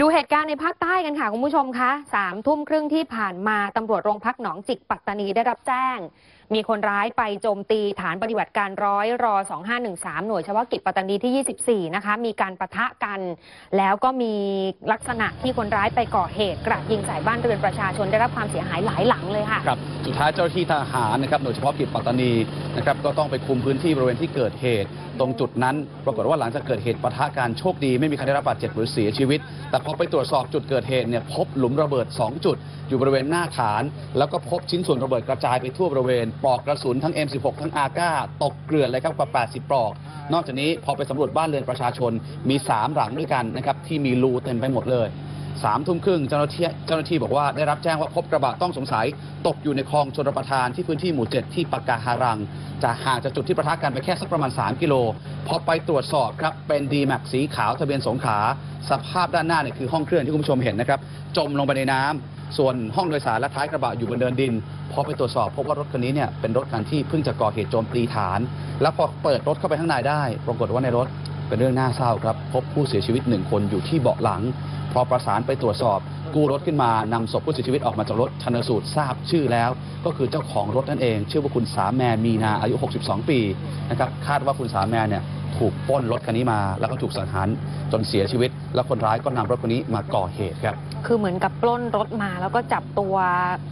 ดูเหตุการณ์ในภาคใต้กันค่ะ คุณผู้ชมคะสามทุ่มครึ่งที่ผ่านมาตำรวจโรงพักหนองจิกปัตตานีได้รับแจ้ง มีคนร้ายไปโจมตีฐานปฏิบัติการร้อยรอ 2513 หน่วยเฉพาะกิจปัตตานีที่ 24 นะคะ มีการประทะกัน แล้วก็มีลักษณะที่คนร้ายไปก่อเหตุกราดยิงใส่บ้านเรือนประชาชนได้รับความเสียหายหลายหลังเลยค่ะครับสุดท้ายเจ้าหน้าที่ทหารนะครับหน่วยเฉพาะกิจปัตตานีนะครับก็ต้องไปคุมพื้นที่บริเวณที่เกิดเหตุ ตรงจุดนั้นปรากฏว่าหลังจากเกิดเหตุปะทะการโชคดี ไม่มีใครได้รับบาดเจ็บหรือเสียชีวิต แต่พอไปตรวจสอบจุดเกิดเหตุเนี่ยพบหลุมระเบิด 2 จุด อยู่บริเวณหน้าฐาน แล้วก็พบชิ้นส่วนระเบิดกระจายไปทั่วบริเวณปลอกกระสุนทั้ง M16 ทั้ง AK ตกเกลื่อนเลยครับกว่า 80 ปลอก นอกจากนี้พอไปสำรวจบ้านเรือนประชาชนมี 3 หลังด้วยกันนะครับที่มีรูเต็มไปหมดเลยสามทุ่มครึ่งเจ้าหน้าที่เจ้าหน้าที่บอกว่าได้รับแจ้งว่าพบกระบะต้องสงสัย ตกอยู่ในคลองชนประทานที่พื้นที่หมู่ 7 ที่ปากกาฮารังจะห่างจากจุดที่ประทะกันไปแค่สักประมาณ 3 กิโล พอไปตรวจสอบครับ เป็นดีแม็กสีขาวทะเบียนสงขลาสภาพด้านหน้าเนี่ยคือห้องเครื่องที่คุณผู้ชมเห็นนะครับ จมลงไปในน้ำ ส่วนห้องโดยสารและท้ายกระบะอยู่บนเดินดิน พอไปตรวจสอบพบว่ารถคันนี้เนี่ยเป็นรถคันที่เพิ่งจะก่อเหตุโจมตีฐาน แล้วพอเปิดรถเข้าไปข้างในได้ ปรากฏว่าในรถเป็นเรื่องน่าเศร้าครับ พบผู้เสียชีวิตหนึ่งคนอยู่ที่เบาะหลัง พอประสานไปตรวจสอบกู้รถขึ้นมานำศพผู้เสียชีวิตออกมาจากรถชันสูตรทราบชื่อแล้ว ก็คือเจ้าของรถนั่นเอง ชื่อว่าคุณสามแมมีนาอายุ 62 ปีนะครับคาดว่าคุณสามแมเนี่ย ถูกปล้นรถคันนี้มา แล้วก็ถูกสังหารจนเสียชีวิต แล้วคนร้ายก็นำรถคันนี้มาก่อเหตุครับ คือเหมือนกับปล้นรถมา แล้วก็จับตัว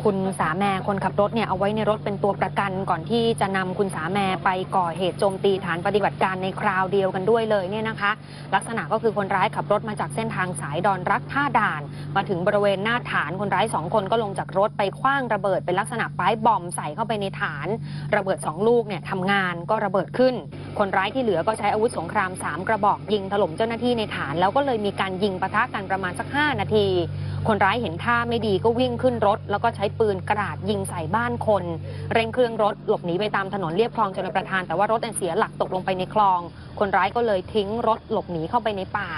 คุณสาแมคนขับรถเนี่ยเอาไว้ในรถเป็นตัวประกันก่อนที่จะนำคุณสาแมไปก่อเหตุโจมตีฐานปฏิบัติการในคราวเดียวกันด้วยเลยเนี่ยนะคะ ลักษณะก็คือคนร้ายขับรถมาจากเส้นทางสายดอนรักท่าด่าน มาถึงบริเวณหน้าฐานคนร้ายสองคนก็ลงจากรถไปคว้างระเบิดเป็นลักษณะป้ายบอมใส่เข้าไปในฐาน ระเบิดสองลูกเนี่ยทำงานก็ระเบิดขึ้น คนร้ายที่เหลือก็ใช้อาวุธสงครามสามกระบอกยิงถล่มเจ้าหน้าที่ในฐาน แล้วก็เลยมีการยิงปะทะกันประมาณสัก 5 นาที คนร้ายเห็นท่าไม่ดีก็วิ่งขึ้นรถ แล้วก็ใช้ปืนกระดาษยิงใส่บ้านคน เร่งเครื่องรถหลบหนีไปตามถนนเรียบคลองชลประทานแต่ว่ารถเสียหลักตกลงไปในคลอง คนร้ายก็เลยทิ้งรถหลบหนีเข้าไปในป่า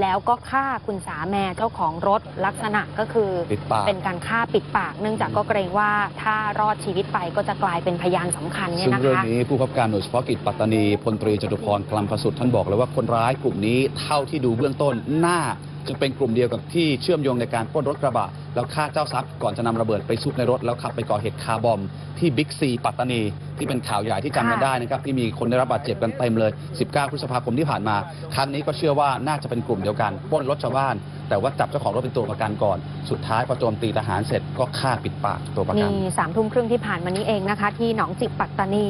แล้วก็ฆ่าคุณสาแมเจ้าของรถลักษณะก็คือปิดปากเป็นการฆ่าปิดปาก เนื่องจากก็เกรงว่าถ้ารอดชีวิตไปก็จะกลายเป็นพยานสำคัญเนี่ยซึ่งนะเรื่องคะนี้ผู้ขับการหน่วยเฉพาะกิจปัตตานีพลตรีจตุพรคลัมพสุทธิ์ท่านบอกเลยว่าคนร้ายกลุ่มนี้เท่าที่ดูเบื้องต้นน่าจะ เป็นกลุ่มเดียวกับที่เชื่อมโยงในการปล้นรถกระบะ แล้วฆ่าเจ้าทรัพย์ก่อนจะนำระเบิดไปซุกในรถ แล้วขับไปก่อเหตุคาร์บอม ที่บิ๊กซีปัตตานี ที่เป็นข่าวใหญ่ที่จำกันได้นะครับที่มีคนได้รับบาดเจ็บกันเต็มเลย 19 พฤษภาคมที่ผ่านมา ครั้งนี้ก็เชื่อว่าน่าจะเป็นกลุ่มเดียวกันปล้นรถชาวบ้าน แต่ว่าจับเจ้าของรถเป็นตัวประกันก่อน สุดท้ายพอโจมตีทหารเสร็จก็ฆ่าปิดปากตัวประกันนี่สามทุ่มครึ่งที่ผ่านมานี้เองนะคะ ที่หนองจิกปัตตานี